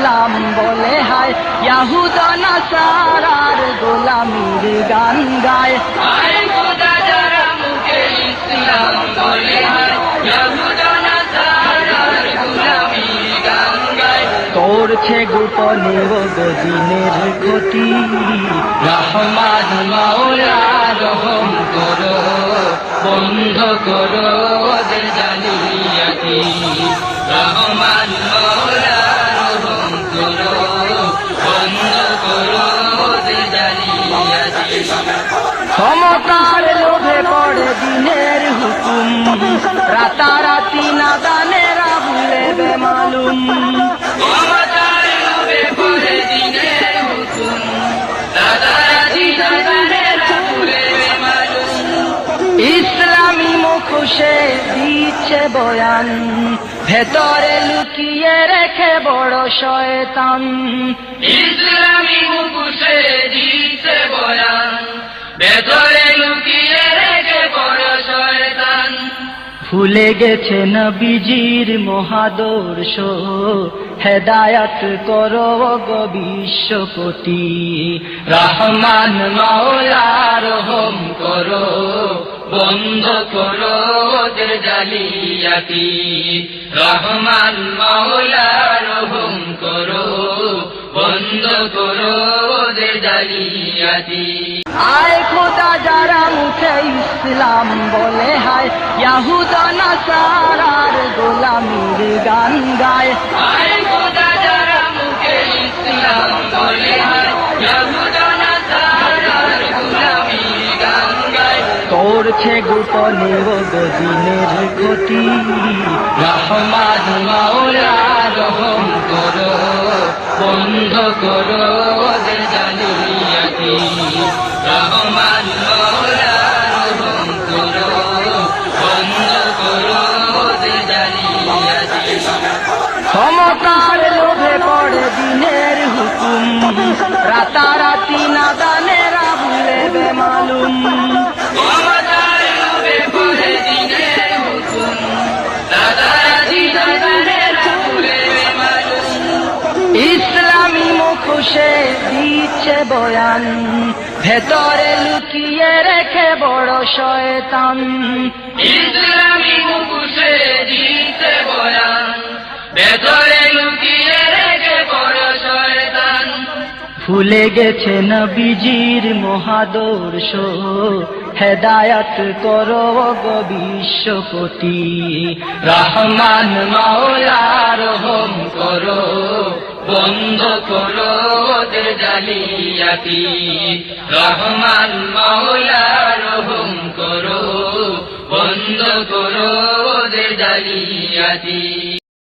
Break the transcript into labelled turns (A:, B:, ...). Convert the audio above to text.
A: ইসলাম বলে হায় ইয়াহুদা নাসারার গোলামির গান গায়। করছে গোপনে গদিনের ক্ষতি। রহমান মাওলা রহম
B: করো বন্ধ করো জালিয়াতি। রহমান
A: ক্ষমতার লোভে পড়ে দিনের হুকুম। রাতারাতি নাদানেরা ভুলে বেমালুম। ইসলামী মুখোশে দিচ্ছে বয়ান। ভেতরে লুকিয়ে রেখে বড় শয়তান।
B: ইসলামী মুখুশে ভেতরে লুকিয়ে রেখে বড় শয়তান।
A: ভুলে গেছে নবীজির মহাদর্শ হেদায়াত করো গো বিশ্বপতি। রহমান মাওলা রহম
B: করো বন্ধ করো ওদের জালিয়াতি। রহমান মাওলা রহম করো বন্ধ করো ওদের জালিয়াতি।
A: যারা মুখে ইসলাম বলে হায় ইয়াহুদা নাসারার গোলামির গান গায়। করছে গোপনে ও গদিনের ক্ষতি। রহমান মাওলা রহম
B: করো বন্ধ করো।
A: ক্ষমতার লোভে পড়ে দিনের হুকুম। রাতারাতি নাদানেরা ভুলে বেমালুম ইসলামী মুখোশে দিচ্ছে বয়ান। ভেতরে লুকিয়ে রেখে বড় শয়তান।
B: ইসলামী মুখুশে দিতে বয়ান।
A: ভুলে গেছে নবীজির মহাদর্শ। হেদায়াত করো বিশ্বপতি। রহমান মাওলার রহম
B: করো, বন্ধ করো ওদের জালিয়াতি। রহমান মাওলার রহম করো, বন্ধ করো ওদের জালিয়াতি।